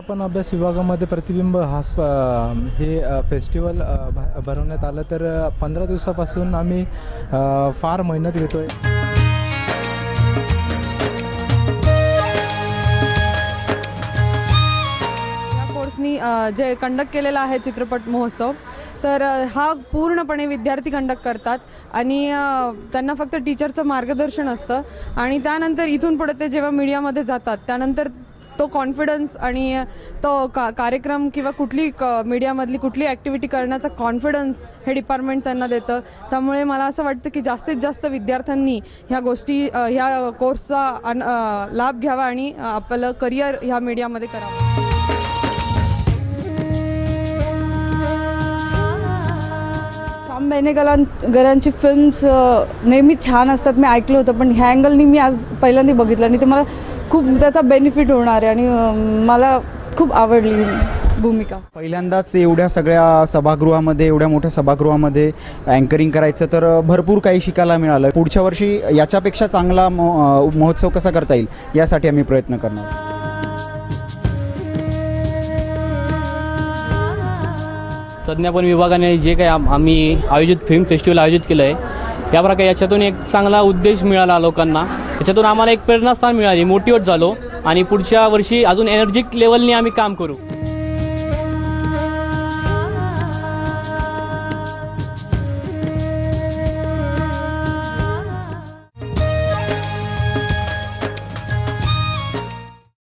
पण अभ्यास विभागामध्ये प्रतिबिंब हा स्प हे फेस्टिवल भ- भरवण्यात आलं. तर पंधरा दिवसापासून आम्ही फार मेहनत घेतो आहे कोर्सनी जे कंडक्ट केलेला आहे चित्रपट महोत्सव तर हा पूर्णपणे विद्यार्थी कंडक्ट करतात. आणि त्यांना फक्त टीचरचं मार्गदर्शन असतं. आणि त्यानंतर इथून पुढे ते जेव्हा मीडियामध्ये जातात त्यानंतर तो कॉन्फिडन्स आणि तो का कार्यक्रम किंवा कुठली क मीडियामधली कुठली ॲक्टिव्हिटी करण्याचा कॉन्फिडन्स हे डिपार्टमेंट त्यांना देतं. त्यामुळे मला असं वाटतं की जास्तीत जास्त विद्यार्थ्यांनी ह्या गोष्टी ह्या कोर्सचा लाभ घ्यावा आणि आपलं करिअर ह्या मीडियामध्ये करावं. श्याम बेनेगलांची फिल्म्स नेहमी छान असतात. मी ऐकलं होतं पण ह्या अँगलनी मी आज पहिल्यांदा बघितलं आणि ते मला खूप त्याचा बेनिफिट होणार आहे आणि मला खूप आवडली भूमिका. पहिल्यांदाच एवढ्या सगळ्या सभागृहामध्ये एवढ्या मोठ्या सभागृहामध्ये अँकरिंग करायचं तर भरपूर काही शिकायला मिळालं. पुढच्या वर्षी याच्यापेक्षा चांगला महोत्सव कसा करता येईल? यासाठी आम्ही प्रयत्न करणार. संज्ञापन विभागाने जे काही आम- आम्ही आयोजित फिल्म फेस्टिवल आयोजित केलं आहे या प्रकारे याच्यातून एक चांगला उद्देश मिळाला लोकांना. याच्यातून आम्हाला एक प्रेरणास्थान मिळाली मोटिवेट झालो आणि पुढच्या वर्षी अजून एनर्जिक लेवलने आम्ही काम करू.